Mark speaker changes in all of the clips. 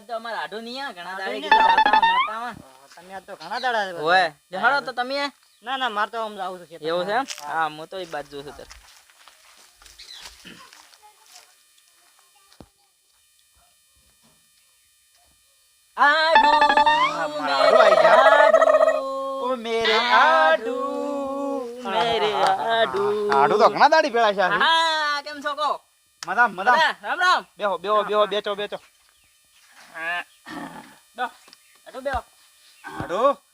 Speaker 1: આજ તો અમારા આઢું નહીં ઘણા દાડે કીધું
Speaker 2: નહીં.
Speaker 1: જાતા આવો, માતા આવો.
Speaker 2: તમે આજ તો ઘણા દાડા
Speaker 1: ઓય લે તો તમે?
Speaker 2: ના ના મારે તો આમ જાવું છે
Speaker 1: એવું છે હા હું તો એ બાજુ જોઉં છું તાર આઢું
Speaker 3: મારા આઢું આઈ ગયા.
Speaker 1: આઢું,
Speaker 3: ઓ મેરે
Speaker 1: આઢું, મેરે આઢું.
Speaker 3: આડું તો ઘણા દાડી પેલા છે
Speaker 1: હા કેમ છો કો?
Speaker 3: મદામ મદામ
Speaker 1: રામ રામ.
Speaker 3: બેહો બેહો બેહો બેચો બેચો.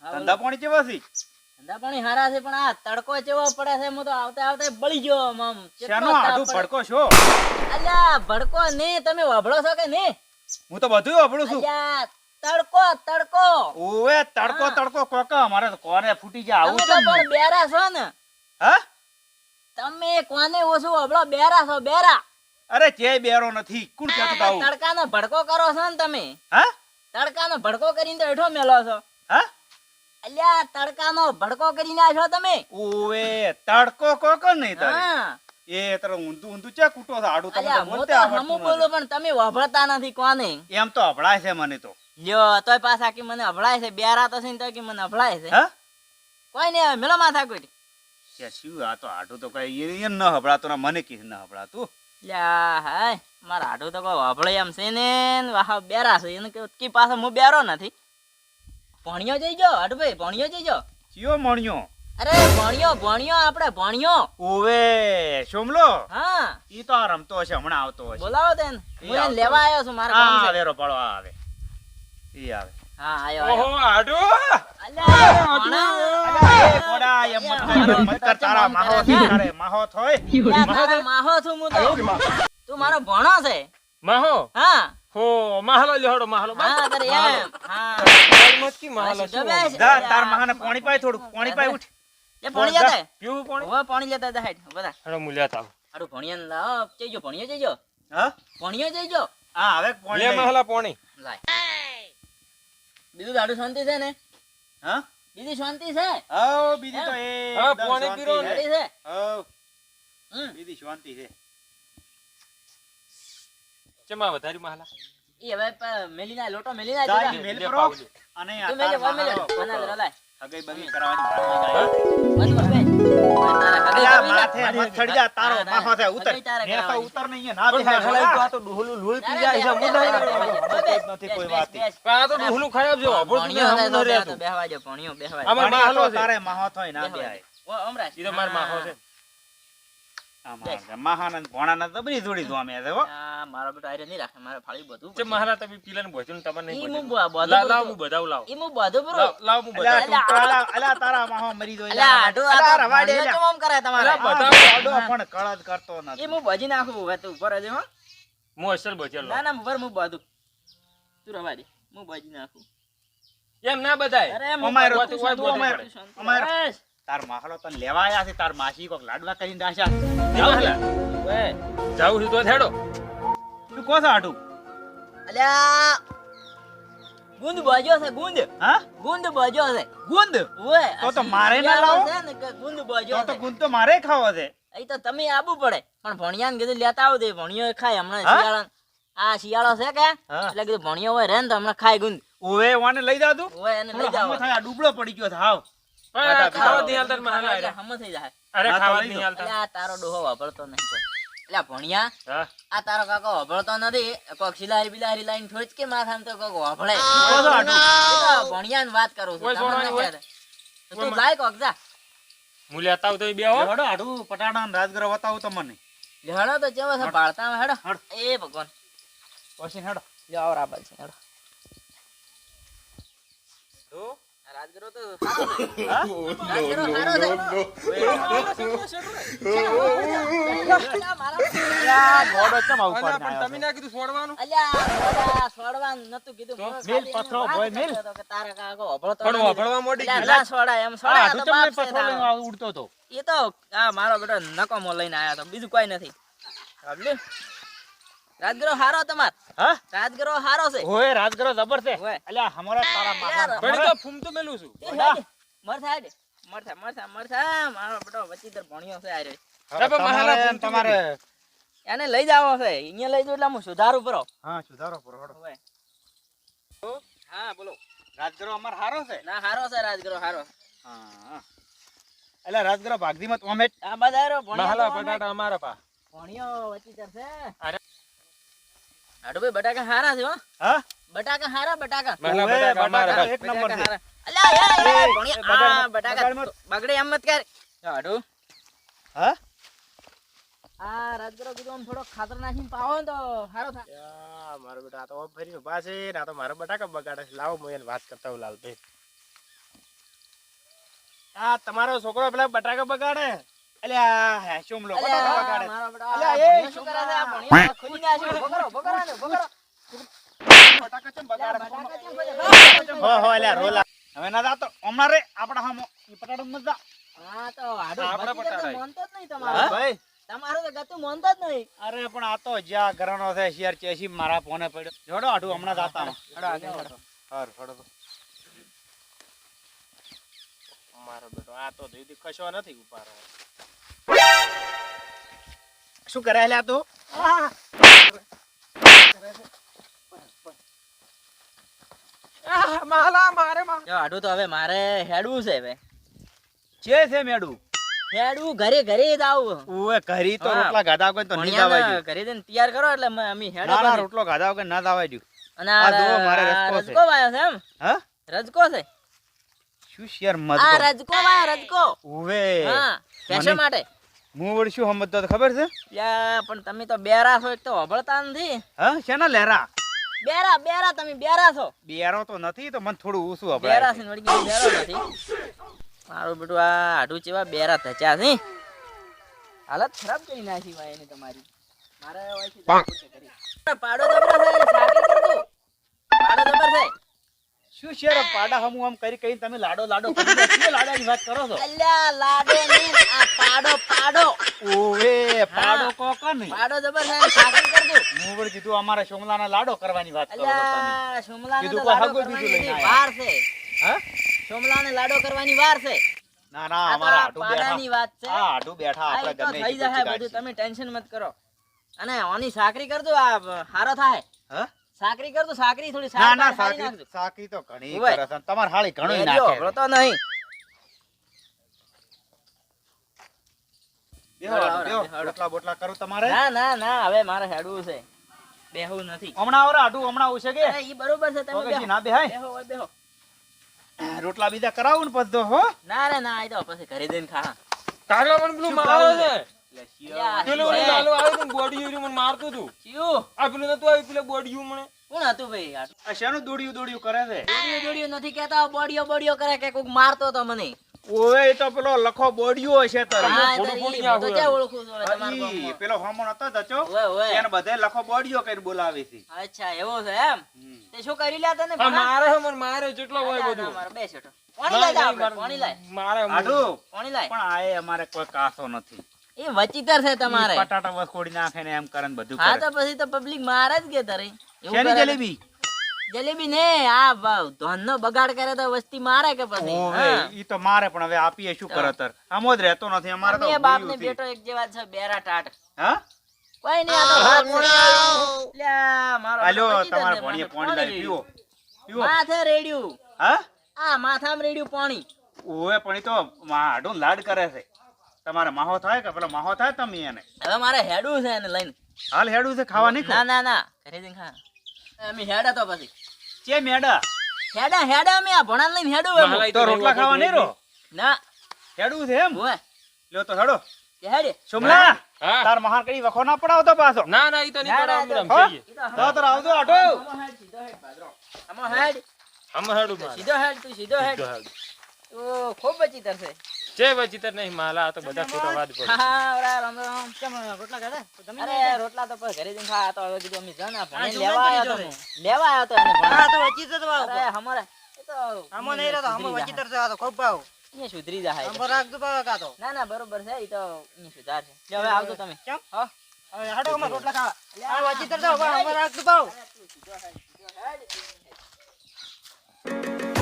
Speaker 3: ધંધા પાણી કેવા છે?
Speaker 1: ધંધા પાણી હારા છે પણ આ તડકો ચેવો પડે છે હું તો આવતા આવતા બળી ગયો આમ આમ. કેટલો
Speaker 3: શાનો
Speaker 1: તાપ
Speaker 3: આડું
Speaker 1: પડે.
Speaker 3: ભડકો છો?
Speaker 1: અલ્યા ભડકો ને તમે વાભળો છો કે નહીં?
Speaker 3: હું તો બધું વાપરું છું.
Speaker 1: અલ્યા તડકો તડકો.
Speaker 3: ઓવે તડકો તડકો કોકા અમારે તો કોને ફૂટી જાય આવું
Speaker 1: તો પણ બેરા છો ને.
Speaker 3: હા?
Speaker 1: તમે કોને ઓછું વાભળો? બેરા છો બેરા.
Speaker 3: અરે ચે બેરો નથી કોણ કહેતું તું આવું
Speaker 1: તડકાનો ભડકો કરો છો ને તમે.
Speaker 3: હા?
Speaker 1: તડકાનો ભડકો કરીને તો હેઠો મેલો છો.
Speaker 3: હા?
Speaker 1: અલ્યા તડકાનો ભડકો કરીને આવ્યો તમે.
Speaker 3: ઓવે તડકો કોકો નહીં તારે. એ તારે ઊંધું ઊંધું ચા કૂટો છે? આડું તમને
Speaker 1: અલ્યા
Speaker 3: તો
Speaker 1: હું
Speaker 3: બોલતે
Speaker 1: તો
Speaker 3: આવડતું
Speaker 1: હમું
Speaker 3: નથી.
Speaker 1: બોલું પણ તમે વભળતા નથી કોને?
Speaker 3: એમ તો અભળાય છે મને તો.
Speaker 1: લ્યો તોય પાછા કે મને અભળાય છે બેરા તો છે ને તો કે મને અભળાય છે.
Speaker 3: હા?
Speaker 1: કોઈ નહીં મેલો માથા કોઈ
Speaker 3: કે શું આ તો આડું તો કઈ એ ન હભળાતું ને મને કે ન હભળાતું?
Speaker 1: લ્યા હાય મારા આડું તો કોઈ વાભળે એમ છે ને. વાહ બેરા છે એને કે પાસે હું બેરો નથી. ભણ્યો જઈજો અડભાઈ ભણ્યો જઈજો
Speaker 3: ચિયો ભણ્યો?
Speaker 1: અરે ભણ્યો ભણ્યો આપણે ભણ્યો.
Speaker 3: ઓવે સોમલો
Speaker 1: હા.
Speaker 3: ઈ તો રમતો છે હમણાં આવતો છે
Speaker 1: બોલાવો તેન હું એને લેવા આવ્યો છું મારા કામ છે.
Speaker 3: વેરો પડવા આવે. ઈ આવે.
Speaker 1: હા આયો
Speaker 4: ઓહો આડો
Speaker 3: થોડું, પાણી પાય ઉઠ.
Speaker 1: એ પાણી લેતા.
Speaker 4: પીવું પાણી
Speaker 1: હવે પાણી લેતા જા હેઠ બધા
Speaker 4: હેડો
Speaker 1: ને જઈજો ભણિયો જઈજો
Speaker 3: હા? હવે
Speaker 1: બીજું દાડુ શાંતિ છે ને
Speaker 3: હા?
Speaker 1: બીજી શાંતિ છે
Speaker 3: હઉ, બીજી તો
Speaker 4: હા,
Speaker 3: એકદમ
Speaker 4: પાણી પીરો. ને.
Speaker 1: રેડી છે
Speaker 3: હઉ, બીજી શાંતિ છે.
Speaker 4: ચમા વધારી માહલા
Speaker 1: ઈ હવે મેલીના લોટો મેલીના
Speaker 3: જા,
Speaker 1: જોતા.
Speaker 3: મેલ કરો. અને આ
Speaker 1: મેલે મેલે લાય
Speaker 3: હગાઈ બગાઈ કરવાની વાત
Speaker 1: હગાઈ
Speaker 3: અલા,
Speaker 1: કરવી
Speaker 3: માથે
Speaker 1: ને?
Speaker 3: મત ચડી જા, તારો માહો છે, ઉતર.
Speaker 1: તારે
Speaker 3: ઉતર નહીં ના દેખાય
Speaker 4: તો આ તો ડોહલું લોહી પી જાય છે મું નહીં
Speaker 3: નથી કોઈ વાત.
Speaker 4: પણ આ તો ડોહલું ખરાબ આપજો અભળ તું હમ
Speaker 1: હતો તો બેહવા જો, ભણિયો બેહવા
Speaker 3: અમાર
Speaker 4: માહલો
Speaker 3: તારે માહો થોય ના
Speaker 1: બેહવા ઓ, અમરા
Speaker 4: ઈ તો માર માહો છે
Speaker 3: આ માહો. માહાના ને ભોણાના તો બધી જોડી જોમે છે, હો.
Speaker 1: મારો બેટો આયરે નહીં રાખે મારે ફાળી બધું
Speaker 4: ચે માહલા તમે પીલાને ભોજન તમને નહીં
Speaker 1: હું
Speaker 4: ભોજન.
Speaker 1: બ- બધું
Speaker 4: લા- લાવ હું બધાવું લાવ
Speaker 1: ઈ હું બધું પૂરું.
Speaker 4: લાવ લાવ હું
Speaker 3: અલા, અલા, અલા, તારા માહો મરી જોઈ
Speaker 1: અલ્યા, આઢું આ
Speaker 3: અલા,
Speaker 1: તો
Speaker 3: રવા દે,
Speaker 1: ભણિયો
Speaker 3: અલ્યા.
Speaker 1: ચમ આમ કરે તમારે?
Speaker 4: અલા,
Speaker 3: આડો પણ કળદ કરતો
Speaker 1: ઈ
Speaker 3: નથી
Speaker 1: હું ભજી નાખું હવે તું ઉપર હો.
Speaker 4: હું અસલ બચેલો
Speaker 1: ના ના ઉપર હું બધું તું રવા હું ભજી નાખું
Speaker 4: એમ ના બધાય
Speaker 1: અરે હું
Speaker 3: અમારો તું અમારો. અમારો. તાર માખલો તને લેવા આયા છે તાર માસી કોક લાડવા કરીને રાખ્યા
Speaker 4: જાવ લા.
Speaker 1: ઓય.
Speaker 4: જાવ છું તો થેડો
Speaker 3: તું કો છો આટુ
Speaker 1: અલ્યા ગુંદ બજ્યો છે ગુંદ.
Speaker 3: હા?
Speaker 1: ગુંદ બજ્યો છે.
Speaker 3: ગુંદ?
Speaker 1: ઓય
Speaker 3: તો તો મારે ના લાવો?
Speaker 1: છે ને કે ગુંદ
Speaker 3: તો તો ગુંદ તો મારે ખાવો છે.
Speaker 1: અહીં તો તમે આબુ પડે. પણ ભણિયાને કીધું લેતા આવો દે ભણિયો ખાય. હમણાં? શિયાળા આ શિયાળો છે કે? એટલે કીધું ભણિયો હોય રે ને તો હમણાં ખાય ગુંદ.
Speaker 3: ઓવે વાને લઈ જા તું
Speaker 1: ઓય એને લઈ જાવ
Speaker 3: થાય આ ડૂબળો પડી ગયો છે હાવ.
Speaker 4: ખાવા નહીં હાલતા માહલા
Speaker 1: એટલે હમ થઈ જાય.
Speaker 4: અરે ખાવા નહીં
Speaker 3: લો.
Speaker 1: આ તારો ડોહો વાપરતો નહીં એટલે ભણિયા? આ તારો કાકો વાપરતો નથી. કોક સિલારી બિલારી લાઈન ઠોચ કે માથામાં તો કોક વાપરે.
Speaker 3: કો છો
Speaker 1: વાત કરું છું.
Speaker 4: ઓય,
Speaker 1: તમને
Speaker 4: સોનાની
Speaker 1: નથી
Speaker 4: ઓય.
Speaker 1: કહેતા. તો તું લાય કોક જા.
Speaker 4: હું લેતા આવું બે હો.
Speaker 3: હેડો આટું પટાણા ને રાજગરો તમને
Speaker 1: હેડો તો ચેવો છે પાળતા હેડો. એ ભગવાન.
Speaker 3: પછી હેડો.
Speaker 1: આવો છે હેડો. રાજગરો તો
Speaker 4: તમે ના કીધું છોડવાનું
Speaker 1: અલ્યા છોડવાનું નતું કીધું.
Speaker 3: મિલ, પથરો, મિલ.
Speaker 1: તારા કાકો અભળતો
Speaker 4: પણ. મોડી
Speaker 1: અલ્યા. એમ
Speaker 3: પથરો લઈને ઉડતો તો
Speaker 1: એ તો આ મારો બેટો નકમો લઈને આયા તો બીજું કોઈ નથી. સમજ્યું? રાજગરો હારો તમાર.
Speaker 3: હા?
Speaker 1: રાજગરો હારો છે.
Speaker 3: ઓય રાજગરો જબર છે. અલ્યા તારા
Speaker 4: તો મેલું છું.
Speaker 1: મારો બેટો વચીતર ભણ્યો છે એને લઈ જાવો છે. અહીંયા લઈ જાવ એટલે હું સુધારું પરો
Speaker 3: હા સુધારો પૂરો હેડો
Speaker 1: હવે
Speaker 4: બોલો.
Speaker 3: રાજગરો અમાર હારો છે.
Speaker 1: ના હારો છે રાજગરો હારો.
Speaker 3: હા. એટલે રાજગરો ભાગદીમાં તો અમે
Speaker 1: આ બધા રો
Speaker 4: મહાલા બટાટા અમારા પા.
Speaker 1: ભણ્યો ચડશે
Speaker 4: અરે.
Speaker 1: હાડુ ભાઈ બટાકા હારા છે હા. બટાકા હારા બટાકા.
Speaker 3: બટાકા
Speaker 4: પા
Speaker 3: એક નંબર
Speaker 1: બટાકા
Speaker 3: છે
Speaker 1: અલ્યા, યાર, યાર,
Speaker 3: એ,
Speaker 1: ભણ્યો.
Speaker 3: એ, બગાડ
Speaker 1: બટાકા એમ મત કર જો
Speaker 3: હા?
Speaker 1: આ રાજગરો કીધું આમ થોડો ખાતર નાખીને પાવો તો હારો થાય
Speaker 4: મારો બેટા આ તો ઓમ ફરીને ઊભા છે. ને આ તો મારો બટાકા બગાડે છે. લાવો હું એને વાત કરતા હું લાલભાઈ. આ તમારો છોકરો પેલા બટાકા બગાડે?
Speaker 3: હેશોમ
Speaker 1: અલ્યા,
Speaker 3: બટાકા વગાડે. અલ્યા, એ,
Speaker 1: શું કરે છે? આ ભણ્યો ખુદી ના છે. ઊભો કરો, ઊભો કરો આને, ઊભો કરો.
Speaker 3: બટાકા ચમ
Speaker 1: અલ્યા,
Speaker 3: બગાડે?
Speaker 1: બટાકા કેમ ખોદે?
Speaker 3: હો હો એટલે રોલા હવે ના જાતો હમણાં રે આપણા હામો ઈ મત જા
Speaker 1: હા, તો હાડુ
Speaker 4: આપણા
Speaker 1: બાકી તો જ નહીં
Speaker 3: હા? ભાઈ
Speaker 1: તમારું તો ગતું માનતો જ નહીં.
Speaker 3: અરે પણ આ તો જ્યાં ઘરનો છે ચેસી મારા ફોને પડ્યો જોડો આડું હમણાં જાતા માં
Speaker 1: હાડો આગળ હાડો.
Speaker 3: હાર
Speaker 4: મારો બેટો આ તો દીદી કશો નથી ઉપાડો
Speaker 3: શું કરે લ્યા તું
Speaker 4: મહાલા મારે માં
Speaker 1: તો હવે મારે હેડવું છે હવે.
Speaker 3: છે છે મેડું.
Speaker 1: હેડવું ઘરે ઘરે જ આવું.
Speaker 3: ઓએ ઘરી તો રોટલા ગાધા વગર તો નહીં
Speaker 1: ભણ્યાને
Speaker 3: દાવાય
Speaker 1: ઘરે જઈને તૈયાર કરો એટલે અમે હેડો
Speaker 3: ના ના રોટલો ગાધા વગર ના.
Speaker 1: અને
Speaker 3: આ મારે રજકો છે.
Speaker 1: રજકો વાયો છે એમ?
Speaker 3: હા?
Speaker 1: રજકો છે?
Speaker 3: શું શિયાર મત
Speaker 1: આ રજકો વાયો રજકો.
Speaker 3: ઓવે
Speaker 1: હા પેશા માટે.
Speaker 3: હું વળશું સમજતો ખબર છે?
Speaker 1: યા, પણ તમે તો બેરા છો એક તો હબળતા નથી.
Speaker 3: હા શેના લેરા?
Speaker 1: બેરા બેરા તમે બેરા છો.
Speaker 3: બેરો તો નથી તો મને થોડું ઊંસું
Speaker 1: બેરા છે. વળગી બેરો નથી. મારું બેટું આ આડું ચેવા બેરા થચા છે. હાલત ખરાબ કરી નાખી ભાઈ એની તમારી. મારે. પાડો જબર છે સાકી કરતું પાડો જબર છે.
Speaker 3: શું છે પાડા હમુ આમ કરી કરી તમે લાડો લાડો કરી લાડાની વાત કરો છો?
Speaker 1: અલ્યા લાડો ની આ પાડો પાડો.
Speaker 3: ઓવે પાડો
Speaker 1: કો
Speaker 3: કોકો નહીં.
Speaker 1: પાડો જબર છે ને સાકી
Speaker 3: હું વળી કીધું અમારે સોમલાના લાડો કરવાની વાત કરો તમે.
Speaker 1: સોમલાને
Speaker 3: કીધું કોઈ
Speaker 1: લાડો
Speaker 3: બીજું લઈને
Speaker 1: વાર છે.
Speaker 3: હા?
Speaker 1: સોમલાને લાડો કરવાની વાર છે.
Speaker 3: ના ના અમારા આટુ
Speaker 1: પાડાની વાત છે.
Speaker 3: હા આટુ બેઠા આપણે ગમે
Speaker 1: થઈ જાય બધું તમે ટેન્શન મત કરો. અને આની સાકરી કરજો આ હારો થાય.
Speaker 3: હા?
Speaker 1: સાકરી કરજો સાકરી થોડી
Speaker 3: ના ના
Speaker 1: સાકરી
Speaker 3: સાકરી તો ઘણી કરે છે. તમાર હાળી ઘણી નાખે.
Speaker 1: છે તો નહીં.
Speaker 3: બેહો,
Speaker 1: હાલો,
Speaker 3: બેહો.
Speaker 1: હાલો.
Speaker 3: રોટલા બોટલા કરું તમારે?
Speaker 1: ના ના ના હવે મારે હેડવું છે. બેહવું નથી.
Speaker 3: હમણાં આવરા આડું હમણાં આવશે કે?
Speaker 1: ઈ બરોબર છે તમે બેહો.
Speaker 3: ના બેહાય?
Speaker 1: બેહો બેહો.
Speaker 3: રોટલા બીજા કરાવું ને પછી તો હો?
Speaker 1: ના રે ના આઈ તો પછી ઘરે જઈને ખા.
Speaker 4: કાગડા મને પેલું છે? પેલું
Speaker 1: છે.
Speaker 4: વળી લાલો આવ્યો તો બોડીયું મને મારતું હતું
Speaker 1: ચિયું
Speaker 4: આ પેલું નતું આવ્યું? પેલું બોડીયું મને?
Speaker 1: કોણ હતું ભાઈ? આ
Speaker 3: આ શેનું દોડ્યું દોડ્યું કરે છે?
Speaker 1: દોડિયો દોડિયો નથી કહેતા બોડિયો બોડિયો કરે કે કોક મારતો તો મને.
Speaker 3: ઓવે એ તો પેલો લખો બોડ્યો હશે તારે
Speaker 1: હા,
Speaker 4: ફોડું
Speaker 1: તારી ઈ હું તો ક્યાં ઓળખું છું હવે તમારા
Speaker 3: ઈ
Speaker 1: ગામમાં?
Speaker 3: પેલો હોમો નતો દચો
Speaker 1: ઓવે, ઓવે.
Speaker 3: એને બધે લખો બોડિયો કરીને બોલાવે છે
Speaker 1: અચ્છા એવો છે એમ? તે શું કરી લ્યા તને
Speaker 4: આ
Speaker 1: ભણા?
Speaker 4: મારે છે, મને મારે જેટલો હોય બધું.
Speaker 1: ના, મારે બે શેઠો. પાણી લાય જા આપણે, પાણી લાય.
Speaker 4: મારે
Speaker 3: આટું
Speaker 1: પાણી લાય.
Speaker 3: પણ આ અમારે કોઈ કાસો નથી.
Speaker 1: એ વચિતર છે તમારે.
Speaker 3: પટાટા વખોડી નાખે ને એમ કરે બધું
Speaker 1: હા તો પછી તો પબ્લિક મારે જ કે તારે.
Speaker 3: શેની જલેબી?
Speaker 1: જલેબી ને આ ધોનનો બગાડ કરે તો વસ્તી મારે કે પછી.
Speaker 3: ઈ તો મારે પણ હવે આપીએ શું કરે તર? આમો જ રહેતો નથી અમારે તો
Speaker 1: બાપ ને બેટો એક જેવા છે બેરા ટાટ.
Speaker 3: હા?
Speaker 1: કોઈ નહીં આ તો મારો હાલો
Speaker 3: તમારે ભણીએ પાણી લાવી પીવો. પીવો.
Speaker 1: માથે રેડ્યું.
Speaker 3: હા?
Speaker 1: આ માથામાં રેડ્યું પાણી.
Speaker 3: ઓએ પણ તો માડું લાડ કરે છે. તમારે માહો થાય કે પેલો માહો થાય તમે એને?
Speaker 1: હવે મારે હેડું છે એને લઈને.
Speaker 3: હાલ હેડું છે ખાવા નહીં
Speaker 1: ના ના ના ઘરે જઈને ખા. અમે હેડા તો પછી.
Speaker 3: ચે મેડા?
Speaker 1: હેડા હેડા અમે આ ભણા લઈને હેડું એમ.
Speaker 3: તો રોટલા ખાવા નહીં રો
Speaker 1: ના.
Speaker 3: હેડું છે એમ?
Speaker 1: ઓય
Speaker 3: લ્યો તો હેડો.
Speaker 1: હેડે.
Speaker 3: સુમલા તાર મહાર કઈ વખો ના પડાવતો પાછો?
Speaker 4: ના ના ઈ તો નહીં
Speaker 1: પડાવ તો
Speaker 3: તો આવજો આટો.
Speaker 1: આમાં હેડ, સીધો હેડ, ભાદરો. આમાં હેડ,
Speaker 4: અમે હેડું મારે.
Speaker 1: સીધો હેડ, તું સીધો હેડ.
Speaker 4: ઓ
Speaker 1: તો ખૂબ બચી તરશે.
Speaker 4: જે વચિતર નહીં માલા તો બધા ખોટા વાત પડે
Speaker 1: હા, ઓરા, રામ રામ.
Speaker 2: કેમ રોટલા ખાધા તમે
Speaker 1: અરે, રોટલા તો પર ઘરે જઈને ખા. તો હવે કીધું અમે જાને આ ભણીને લેવા આવ્યો તો લેવા આવ્યો તો એને.
Speaker 2: હા તો વચ્ચે તો.
Speaker 1: અરે, હમારે, તો
Speaker 2: આમો નહીં રહેતો
Speaker 1: સુધરી
Speaker 2: વચ્ચે છે આ તો ખૂબ ભાવ
Speaker 1: અહીંયા સુધરી જાય
Speaker 2: રાખ રાખજો કા કાતો.
Speaker 1: ના ના બરોબર છે ઈ તો અહીંયા સુધાર છે. હવે આવજો તમે.
Speaker 2: કેમ?
Speaker 1: હા.
Speaker 2: હવે હાડો અમે રોટલા ખાવા. આ વચ્ચે તો આંબો
Speaker 1: રાખ દો બાવ Thank હેડ.